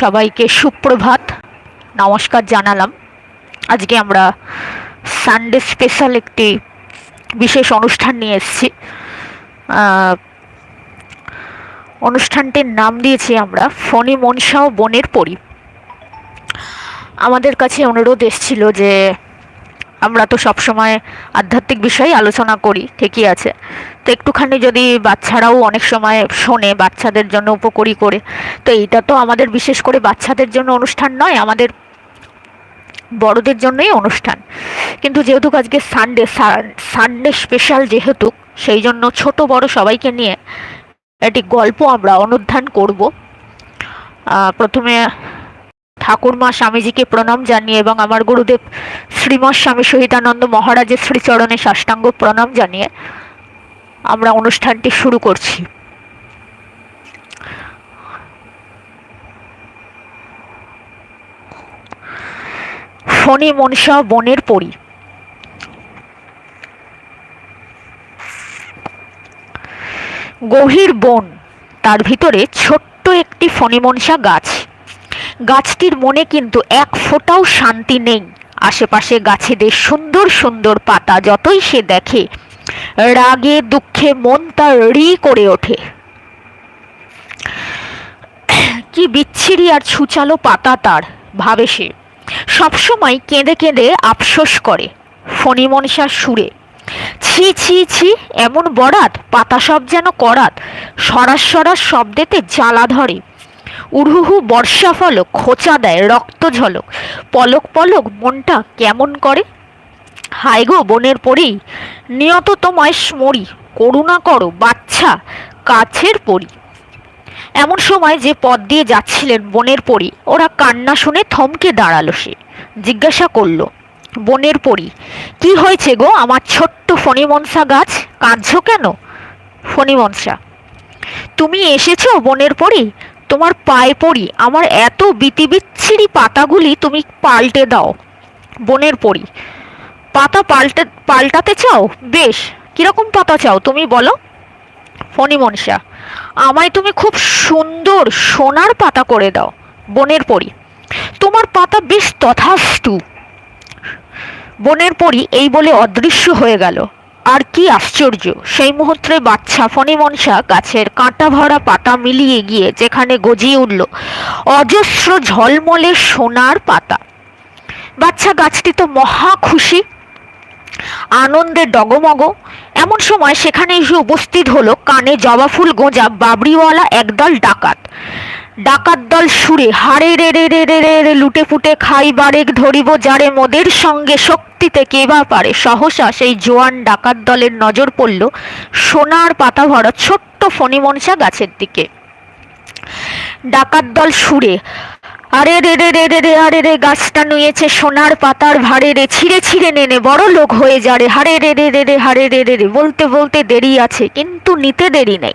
সবাইকে সুপ্রভাত। নমস্কার জানালাম। আজকে আমরা সানডে স্পেশাল একটি বিশেষ অনুষ্ঠান নিয়ে এসেছি। অনুষ্ঠানটির নাম দিয়েছি আমরা ফণি মনসা ও বনের পরি। আমাদের কাছে অনুরোধ এসেছিল যে আমরা তো সবসময় আধ্যাত্মিক বিষয়ে আলোচনা করি, ঠিকই আছে। তো একটুখানি যদি বাচ্চারাও অনেক সময় শোনে, বাচ্চাদের জন্য উপকারী করে, তো এইটা তো আমাদের বিশেষ করে বাচ্চাদের জন্য অনুষ্ঠান নয়, আমাদের বড়দের জন্যই অনুষ্ঠান। কিন্তু যেহেতু আজকে সানডে সানডে স্পেশাল যেহেতু, সেই জন্য ছোট, বড় সবাইকে নিয়ে একটি গল্প আমরা অনুধ্যান করব। প্রথমে ঠাকুরমা স্বামীজিকে প্রণাম জানিয়ে এবং আমার গুরুদেব শ্রীমৎ স্বামী সহিতানন্দ মহারাজের শ্রীচরণে সাষ্টাঙ্গ প্রণাম জানিয়ে আমরা অনুষ্ঠানটি শুরু করছি। ফণি মনসা বনের পরি। গভীর বন, তার ভিতরে ছোট্ট একটি ফণিমনসা গাছ। গাছটির মনে কিন্তু এক ফোঁটাও শান্তি নেই। আশেপাশে গাছেদের সুন্দর সুন্দর পাতা যতই সে দেখে, রাগে, দুঃখে মন তার রি করে ওঠে। কি বিচ্ছিরি আর ছুচালো পাতা তার, ভাবে সে। সবসময় কেঁদে কেঁদে আফসোস করে ফণিমনসার সুরে। ছি ছি ছি, এমন বরাত, পাতা সব যেন করাত, সরাস সরাস শব্দেতে জ্বালা ধরে। উড়ুহু বর্ষা ফলক, খোঁচা দেয় রক্ত ঝলক। পলক পলক মনটা কেমন করে? হায় গো বনের পরেই নিয়ত তোমায় স্মরি, করুণা করো বাচ্চা কাছের পরি। এমন সময় যে পথ দিয়ে যাচ্ছিলেন বনের পরি, ওরা কান্না শুনে থমকে দাঁড়াল সে। জিজ্ঞাসা করল, বনের পরি, কি হয়েছে গো আমার ছোট্ট ফণিমনসা গাছ? কাঁদছো কেন? ফণিমনসা, তুমি এসেছ বনের পরি? তোমার পায়ে পড়ি, আমার এত বিতি বিচ্ছিরি পাতাগুলি তুমি পাল্টে দাও, বনের পরি। পাতা পাল্টে, পাল্টাতে চাও? বেশ, কীরকম পাতা চাও তুমি বলো? ফণিমনসা আমায় তুমি খুব সুন্দর সোনার পাতা করে দাও, বনের পরি। তোমার পাতা বেশ তথাস্তু। বনের পরি এই বলে অদৃশ্য হয়ে গেল। আর কি আশ্চর্য, সেই মুহূর্তে বাচ্চা ফণিমনসা গাছের কাঁটা ভরা পাতা মিলিয়ে গিয়ে যেখানে গজিয়ে উঠল, অজস্র ঝলমলে সোনার পাতা। বাচ্চা গাছটি তো মহা খুশি, আনন্দে ডগমগ। এমন সময় সেখানে এসে উপস্থিত হলো কানে জবা ফুল গোঁজা বাবরিওয়ালা একদল ডাকাত। ডাকাত দল সুরে হারে রে রে রে রে রে রে লুটে ফুটে খাই বারেক ধরিব যারে মোদের সঙ্গে শক্তিতে কে বা পারে। সহসা সেই জোয়ান ডাকাত দলের নজর পড়ল সোনার পাতা ভরা ছোট্ট ফণিমনসা গাছের দিকে। ডাকাত দল সুরে। আরে রে রে রে রে রে, আরে রে, গাছটা নুয়েছে সোনার পাতার ভারে রে, ছিঁড়ে ছিঁড়ে নেনে, বড় লোক হয়ে যারে হারে রে রে রে রে, হারে রে রে রে, বলতে বলতে দেরি আছে, কিন্তু নিতে দেরি নেই।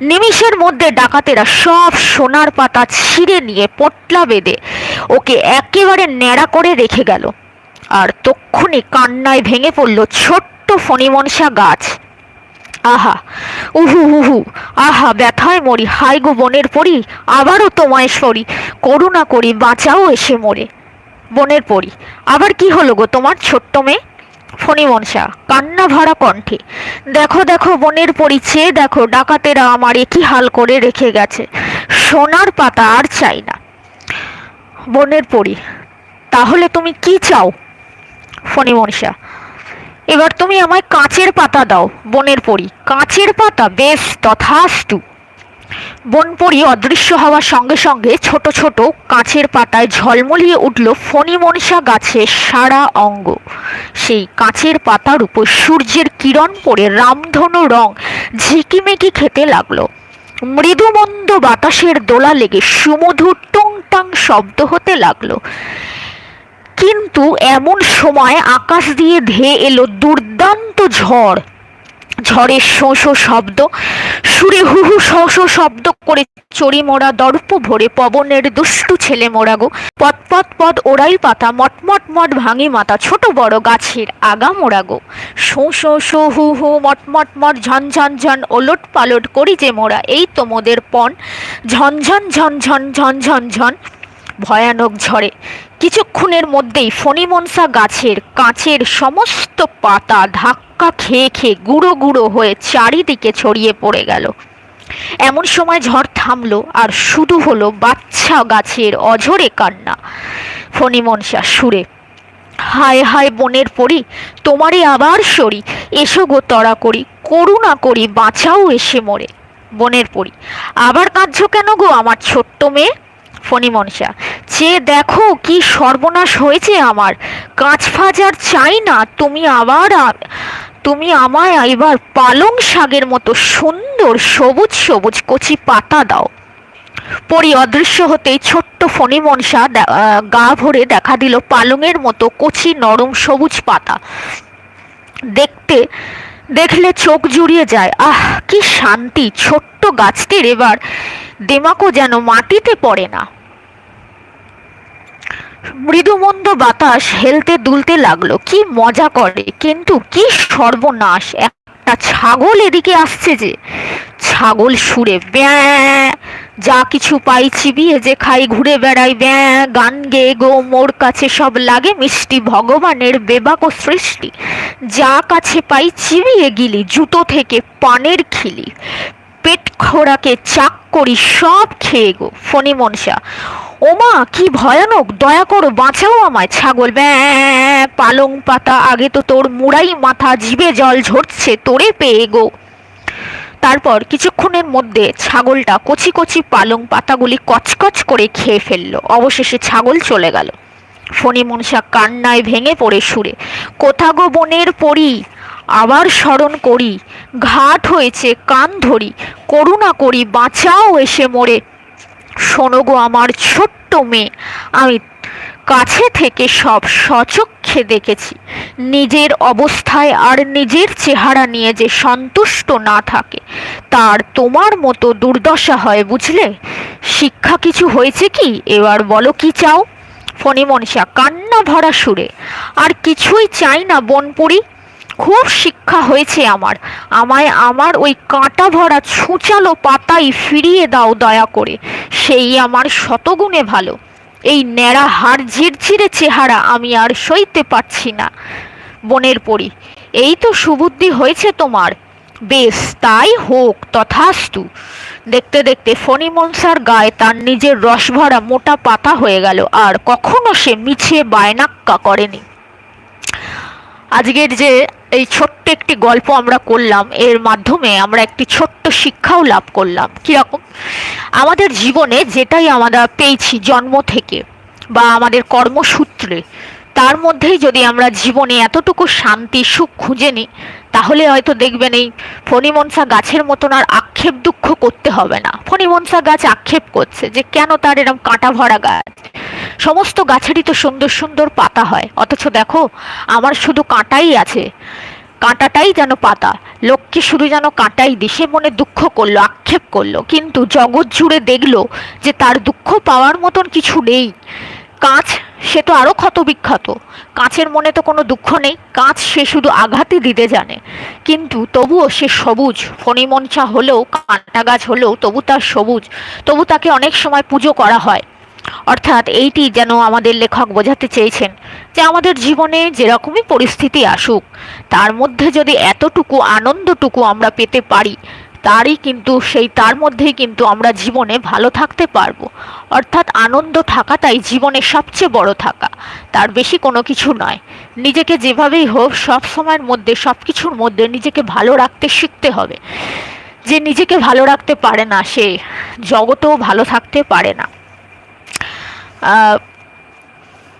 নিমিষের মধ্যে ডাকাতেরা সব সোনার পাতা ছিঁড়ে নিয়ে পটলা বেঁধে ওকে একেবারে ন্যাড়া করে রেখে গেল। আর তক্ষুনি কান্নায় ভেঙে পড়ল ছোট্ট ফণিমনসা গাছ। আহা, উহু উহু, আহা, ব্যথায় মরি হাই গো বনের পরি, আবারও তোমায় সরি, করুণা করি, বাঁচাও এসে মরে। বনের পরি, আবার কি হলো গো তোমার ছোট্ট মেয়ে? ফণিমনসা কান্না ভরা কণ্ঠে, দেখো দেখো, বনের পরি চেয়ে দেখো, ডাকাতেরা আমার একই হাল করে রেখে গেছে, সোনার পাতা আর চাই না। বনের পরি, তাহলে তুমি কি চাও? ফণিমনসা এবার তুমি আমায় কাঁচের পাতা দাও, বনের পরি। কাঁচের পাতা, বেশ, তথাস্তু। বনপরি অদৃশ্য হওয়ার সঙ্গে সঙ্গে ছোট ছোট কাঁচের পাতায় ঝলমলিয়ে উঠল ফণিমনসা গাছের সারা অঙ্গ। সেই কাঁচের পাতার উপর সূর্যের কিরণ পড়ে রামধনু রং ঝিকিমিকি খেতে লাগল। মৃদুমন্দ বাতাসের দোলা লেগে সুমধুর টুংটাং শব্দ হতে লাগল। কিন্তু এমন সময় আকাশ দিয়ে ধেয়ে এলো দুর্দান্ত ঝড়। ঝড়ের শোঁ শব্দ, সুরে হু হু শো শো শব্দ করে চড়ি মোড়া দর্প ভরে পবনের দুষ্টু ছেলে মোড়া গো। পদ পদ ওড়াই পাতা মটমট মট ভাঙি মাথা ছোট বড় গাছের আগা মোড়া গো। শো শো শো হু হু মটমট মট ঝন ঝন ওলট পালট করি যে মোড়া এই তো মোদের পণ। ঝন ঝন ঝন ঝন ঝন ঝন ঝন ভয়ানক ঝড়ে। কিছুক্ষণের মধ্যেই ফণিমনসা গাছের কাঁচের সমস্ত পাতা ধাক্কা খেয়ে খেয়ে গুঁড়ো গুঁড়ো হয়ে চারিদিকে ছড়িয়ে পড়ে গেল। এমন সময় ঝড় থামলো আর শুরু হলো বাচ্চা গাছের অঝরে কান্না। ফণিমনসা সুরে, হায় হায় বনের পরি, তোমারই আবার সরি এসো গো তরা করি, করুণা করি, বাঁচাও এসে মরে। বনের পরি, আবার কাঁদছ কেন গো আমার ছোট্ট মেয়ে? ফণিমনসা চেয়ে দেখো কি সর্বনাশ হয়েছে আমার। কাঁচ ফাজ আর চাই না, তুমি আবার তুমি আমায় এবার পালং শাকের মতো সুন্দর সবুজ সবুজ কচি পাতা দাও। পরি অদৃশ্য হতেই ছোট্ট ফণিমনসা মনসা গা ভরে দেখা দিল পালংয়ের মতো কচি নরম সবুজ পাতা। দেখতে, দেখলে চোখ জুড়িয়ে যায়, আহ, কি শান্তি, ছোট্ট গাছটির এবার দেমাকও যেন মাটিতে পড়ে না। মৃদুমন্দ বাতাস হেলতে দুলতে লাগল। কি মজা করে। কিন্তু কি সর্বনাশ। একটা ছাগল এদিকে আসছে যে। ছাগল সুরে ব্যাঁ। যা কিছু পাই চিবিয়ে যে খাই, ঘুরে বেড়াই ব্যাঁ। গান গেয়ে গো, মোর কাছে সব লাগে মিষ্টি ভগবানের বেবাক সৃষ্টি। যা কাছে পাই চিবিয়ে গিলি, জুতো থেকে পানের খিলি। পেট খোরাকে চাক করি, সব খেয়ে গো। ফণি মনসা ওমা, কি ভয়ানক। দয়া করো, বাঁচাও আমায়, ছাগল। ব্যাঁ, পালং পাতা, আগে তো তোর মুড়াই মাথা, জিভে জল ঝরছে, তোরে পেয়ে গো। তারপর কিছুক্ষণের মধ্যে ছাগলটা কচি কচি পালং পাতাগুলি কচকচ করে খেয়ে ফেলল। অবশেষে ছাগল চলে গেল। ফণি মনসা কান্নায় ভেঙে পড়ে সুরে, কোথা গো বনের পড়ি আবার স্মরণ করি, ঘাট হয়েছে কান ধরি, করুণা করি, বাঁচাও এসে মোরে। শোনো গো আমার ছোট্ট মেয়ে। আমি কাছে থেকে সব সচক্ষে দেখেছি। নিজের অবস্থায় আর নিজের চেহারা নিয়ে যে সন্তুষ্ট না থাকে, তার তোমার মতো দুর্দশা হয় বুঝলে? শিক্ষা কিছু হয়েছে কি? এবার বলো কি চাও? ফণিমনসা কান্না ভরা সুরে। আর কিছুই চাই না বনপুরি। খুব শিক্ষা হয়েছে আমার। আমায় আমার ওই কাঁটা ভরা ছুঁচালো পাতাই ফিরিয়ে দাও দয়া করে। সেই আমার শতগুণে ভালো। এই ন্যাড়া হাড় ঝিরঝিরে চেহারা আমি আর সইতে পারছি না। বনের পরি, এই তো সুবুদ্ধি হয়েছে তোমার। বেশ, তাই হোক, তথাস্তু। দেখতে দেখতে ফণিমনসার গায়ে তার নিজের রসভরা মোটা পাতা হয়ে গেল, আর কখনো সে মিছে বায়নাক্কা করেনি। আজকের যে এই ছোট্ট একটি গল্প আমরা করলাম। এর মাধ্যমে আমরা একটি ছোট্ট শিক্ষাও লাভ করলাম। কীরকম? আমাদের জীবনে যেটাই আমরা পেয়েছি জন্ম থেকে বা আমাদের কর্মসূত্রে, তার মধ্যেই যদি আমরা জীবনে এতটুকু শান্তি, সুখ খুঁজে নিই, তাহলে হয়তো দেখবেন এই ফণিমনসা গাছের মতন আর আক্ষেপ দুঃখ করতে হবে না। ফণিমনসা গাছ আক্ষেপ করছে যে কেন তার এরকম কাঁটা ভরা গাছ? সমস্ত গাছেরই তো সুন্দর সুন্দর পাতা হয়। অথচ দেখো, আমার শুধু কাঁটাই আছে। কাঁটাটাই যেন পাতা। লোককে শুধু যেন কাঁটাই দিশে মনে দুঃখ করল, আক্ষেপ করল। কিন্তু জগৎ জুড়ে দেখল যে তার দুঃখ পাওয়ার মতন কিছু নেই। কাঁচ, সে তো আরও ক্ষত বিখ্যাত কাঁচের মনে তো কোনো দুঃখ নেই। কাঁচ, সে শুধু আঘাতই দিতে জানে। কিন্তু তবুও সে সবুজ। ফণিমনসা হলেও, কাঁটা গাছ হলেও তবু তার সবুজ। তবু তাকে অনেক সময় পুজো করা হয়। অর্থাৎ এইটি যেন আমাদের লেখক বোঝাতে চেয়েছেন যে আমাদের জীবনে যেরকমই পরিস্থিতি আসুক, তার মধ্যে যদি এতটুকু আনন্দটুকু আমরা পেতে পারি, তারই কিন্তু, সেই তার মধ্যেই কিন্তু আমরা জীবনে ভালো থাকতে পারব। অর্থাৎ আনন্দ থাকাটাই জীবনে সবচেয়ে বড় থাকা, তার বেশি কোনো কিছু নয়। নিজেকে যেভাবেই হোক, সব সময়ের মধ্যে, সব কিছুর মধ্যে নিজেকে ভালো রাখতে শিখতে হবে। যে নিজেকে ভালো রাখতে পারে না সে, জগতেও ভালো থাকতে পারে না।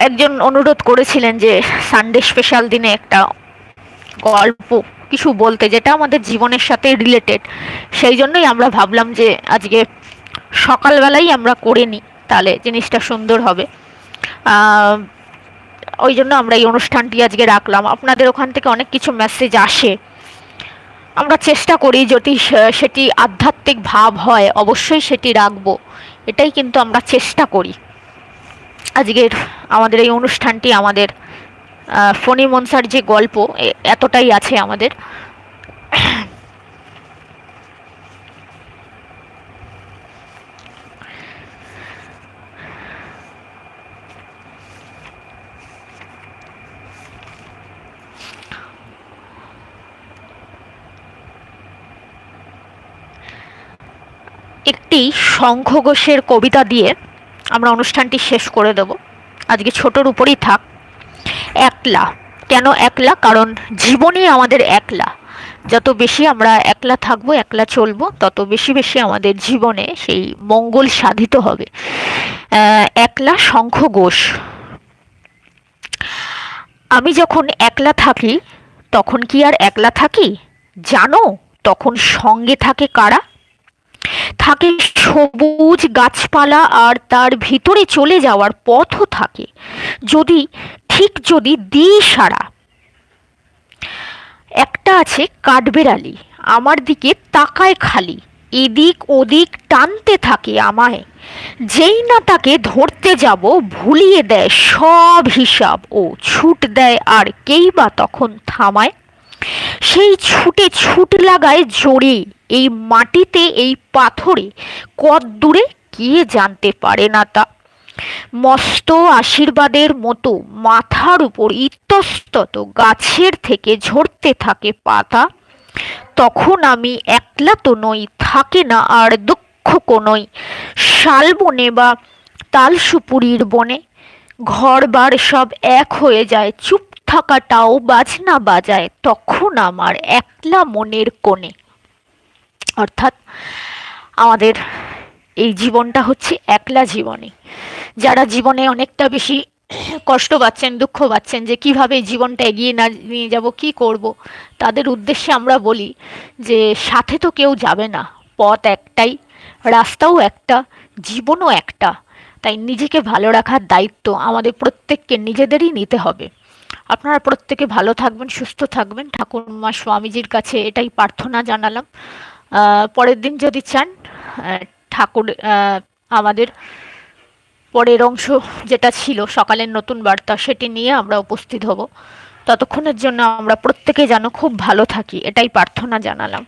একজন অনুরোধ করেছিলেন যে সানডে স্পেশাল দিনে একটা গল্প, কিছু বলতে, যেটা আমাদের জীবনের সাথে রিলেটেড সেই জন্যই আমরা ভাবলাম যে আজকে সকালবেলাই আমরা করে নিই, তাহলে জিনিসটা সুন্দর হবে। ওই জন্য আমরা এই অনুষ্ঠানটি আজকে রাখলাম। আপনাদের ওখান থেকে অনেক কিছু মেসেজ আসে। আমরা চেষ্টা করি যদি সেটি আধ্যাত্মিক ভাব হয়, অবশ্যই সেটি রাখব। এটাই কিন্তু আমরা চেষ্টা করি। আজকের আমাদের এই অনুষ্ঠানটি আমাদের ফণি মনসার যে গল্প এতটাই আছে আমাদের। একটি শঙ্খ ঘোষের কবিতা দিয়ে আমরা অনুষ্ঠানটি শেষ করে দেব। আজকে ছোটোর উপরেই থাক। একলা। কেন একলা? কারণ জীবনই আমাদের একলা। যত বেশি আমরা একলা থাকব, একলা চলবো, তত বেশি বেশি আমাদের জীবনে সেই মঙ্গল সাধিত হবে। একলা শঙ্খ ঘোষ আমি যখন একলা থাকি, তখন কি আর একলা থাকি? জানো? তখন সঙ্গে থাকে কারা? থাকে সবুজ গাছপালা আর তার ভিতরে চলে যাওয়ার পথও থাকে। যদি, ঠিক যদি দিই সারা একটা আছে কাঠবেড়ালি, আমার দিকে তাকায় খালি, এদিক ওদিক টানতে থাকে আমায়। যেই না তাকে ধরতে যাব, ভুলিয়ে দেয় সব হিসাব, ও ছুট দেয় আর কেই বা তখন থামায়। সেই ছুটে ছুট লাগায় জোরে এই মাটিতে, এই পাথরে কত দূরে কে জানতে পারে না তা? মস্ত আশীর্বাদের মতো মাথার উপর ইতস্তত গাছের থেকে ঝরতে থাকে পাতা। তখন আমি একলা তো নই, থাকে না আর দুঃখ কোনোই। শালবনে বা তালসুপুরির বনে ঘর বার সব এক হয়ে যায়, চুপ থাকাটাও বাজনা বাজায়। তখন আমার একলা মনের কোণে অর্থাৎ আমাদের এই জীবনটা হচ্ছে একলা জীবনে যারা জীবনে অনেকটা বেশি কষ্ট পাচ্ছেন, দুঃখ পাচ্ছেন যে কীভাবে জীবনটা এগিয়ে না নিয়ে যাব, কি করব, তাদের উদ্দেশ্যে আমরা বলি যে সাথে তো কেউ যাবে না। পথ একটাই, রাস্তাও একটা, জীবনও একটা। তাই নিজেকে ভালো রাখার দায়িত্ব আমাদের প্রত্যেককে নিজেদেরই নিতে হবে। আপনারা প্রত্যেকে ভালো থাকবেন, সুস্থ থাকবেন। ঠাকুরমা স্বামীজির কাছে এটাই প্রার্থনা জানালাম। পরের দিন যদি চান ঠাকুর আমাদের পরের অংশ যেটা ছিল, সকালের নতুন বার্তা সেটি নিয়ে আমরা উপস্থিত হব। ততক্ষণের জন্য আমরা প্রত্যেকে যেন খুব ভালো থাকি, এটাই প্রার্থনা জানালাম।